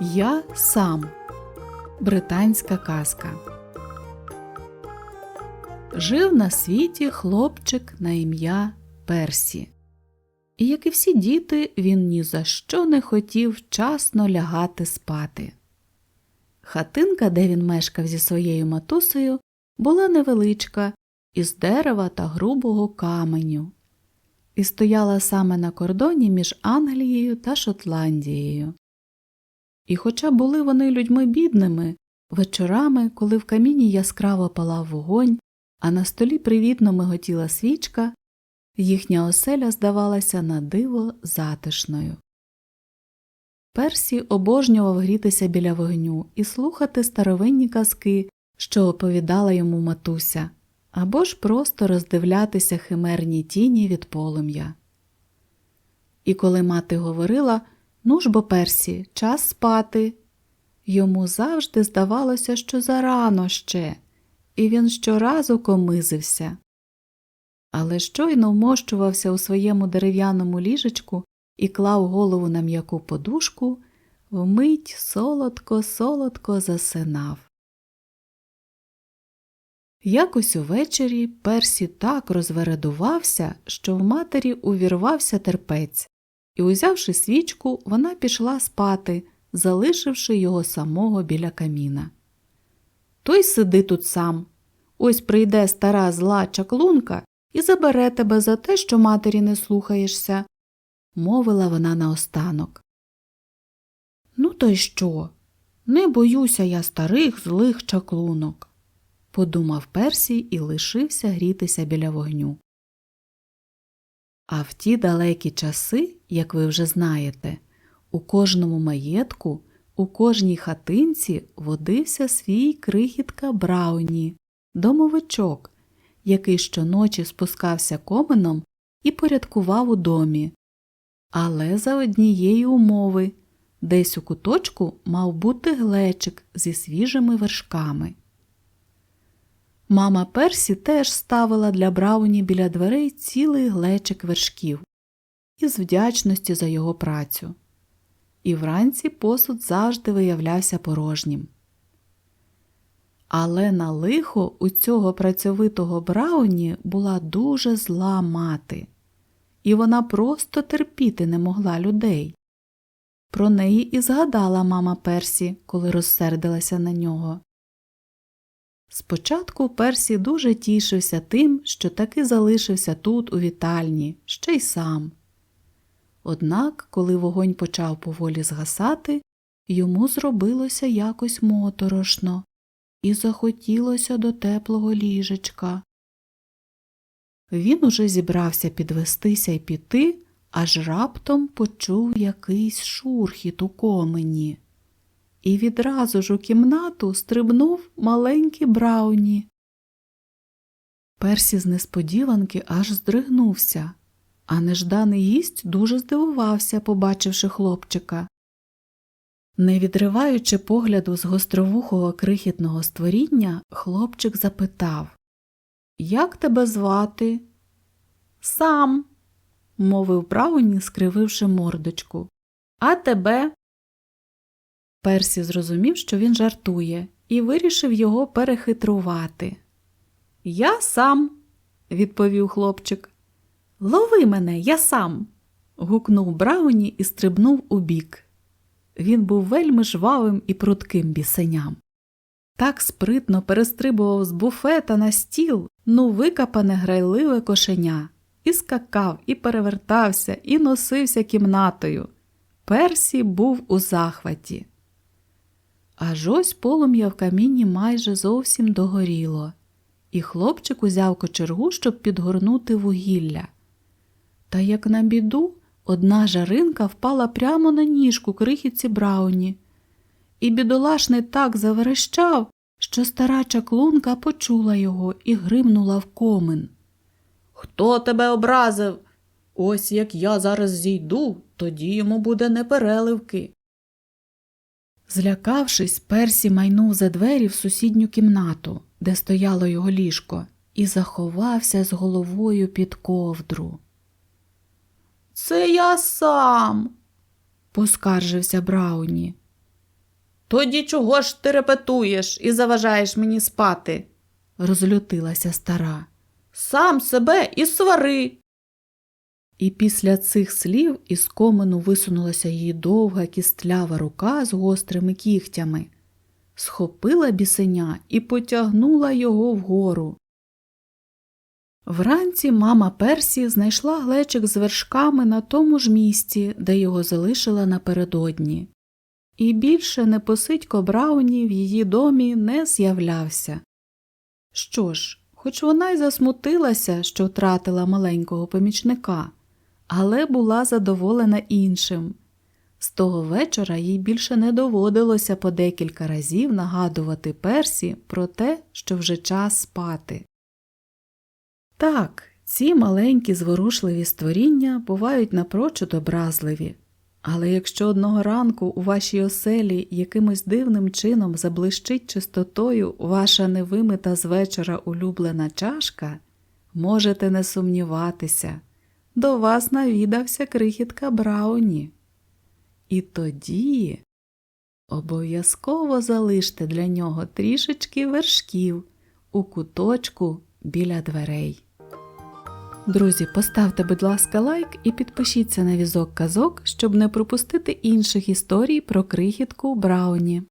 Я сам. Британська казка. Жив на світі хлопчик на ім'я Персі. І, як і всі діти, він ні за що не хотів вчасно лягати спати. Хатинка, де він мешкав зі своєю матусею, була невеличка, із дерева та грубого каменю, і стояла саме на кордоні між Англією та Шотландією. І хоча були вони людьми бідними, вечорами, коли в каміні яскраво палав вогонь, а на столі привітно миготіла свічка, їхня оселя здавалася на диво затишною. Персі обожнював грітися біля вогню і слухати старовинні казки, що оповідала йому матуся, або ж просто роздивлятися химерні тіні від полум'я. І коли мати говорила Ну ж бо, Персі, час спати. Йому завжди здавалося, що зарано ще, і він щоразу комизився. Але щойно вмощувався у своєму дерев'яному ліжечку і клав голову на м'яку подушку, вмить солодко солодко засинав. Якось увечері Персі так розвередувався, що в матері увірвався терпець і, узявши свічку, вона пішла спати, залишивши його самого біля каміна. Той сиди тут сам. Ось прийде стара зла чаклунка і забере тебе за те, що матері не слухаєшся, мовила вона наостанок. Ну, то й що? Не боюся я старих злих чаклунок, подумав Персій і лишився грітися біля вогню. А в ті далекі часи, як ви вже знаєте, у кожному маєтку, у кожній хатинці водився свій крихітка Брауні, домовичок, який щоночі спускався коменом і порядкував у домі. Але за однієї умови десь у куточку мав бути глечик зі свіжими вершками. Мама Персі теж ставила для Брауні біля дверей цілий глечик вершків із вдячності за його працю. І вранці посуд завжди виявлявся порожнім. Але на лихо у цього працьовитого Брауні була дуже зла мати, і вона просто терпіти не могла людей. Про неї і згадала мама Персі, коли розсердилася на нього. Спочатку Персі дуже тішився тим, що таки залишився тут, у вітальні, ще й сам. Однак, коли вогонь почав поволі згасати, йому зробилося якось моторошно і захотілося до теплого ліжечка. Він уже зібрався підвестися і піти, аж раптом почув якийсь шурхіт у комені і відразу ж у кімнату стрибнув маленький Брауні. Персі з несподіванки аж здригнувся, а нежданий гість дуже здивувався, побачивши хлопчика. Не відриваючи погляду з гостровухого крихітного створіння, хлопчик запитав Як тебе звати? Сам, мовив Брауні, скрививши мордочку. А тебе? Персі зрозумів, що він жартує, і вирішив його перехитрувати. Я сам, відповів хлопчик. Лови мене, я сам. гукнув Брауні і стрибнув у бік. Він був вельми жвавим і прутким бісеням. Так спритно перестрибував з буфета на стіл, ну викапане грайливе кошеня, і скакав, і перевертався, і носився кімнатою. Персі був у захваті. Аж ось полум'я в камінні майже зовсім догоріло, і хлопчик узяв кочергу, щоб підгорнути вугілля. Та, як на біду, одна жаринка впала прямо на ніжку крихітці Брауні, і бідолашний так заверещав, що стара чаклунка почула його і гримнула в комин. Хто тебе образив? Ось як я зараз зійду, тоді йому буде непереливки. Злякавшись, Персі майнув за двері в сусідню кімнату, де стояло його ліжко, і заховався з головою під ковдру. Це я сам, поскаржився Брауні. Тоді чого ж ти репетуєш і заважаєш мені спати? розлютилася стара. Сам себе і свари. І після цих слів із комину висунулася її довга кістлява рука з гострими кігтями, схопила бісеня і потягнула його вгору. Вранці мама Персі знайшла глечик з вершками на тому ж місці, де його залишила напередодні. І більше непосидько Брауні в її домі не з'являвся. Що ж, хоч вона й засмутилася, що втратила маленького помічника, але була задоволена іншим. З того вечора їй більше не доводилося по декілька разів нагадувати Персі про те, що вже час спати. Так, ці маленькі зворушливі створіння бувають напрочуд образливі, але якщо одного ранку у вашій оселі якимось дивним чином заблищить чистотою ваша невимита з вечора улюблена чашка, можете не сумніватися, до вас навідався крихітка Брауні. І тоді обов'язково залиште для нього трішечки вершків у куточку біля дверей. Друзі, поставте, будь ласка, лайк і підпишіться на візок казок, щоб не пропустити інших історій про крихітку Брауні.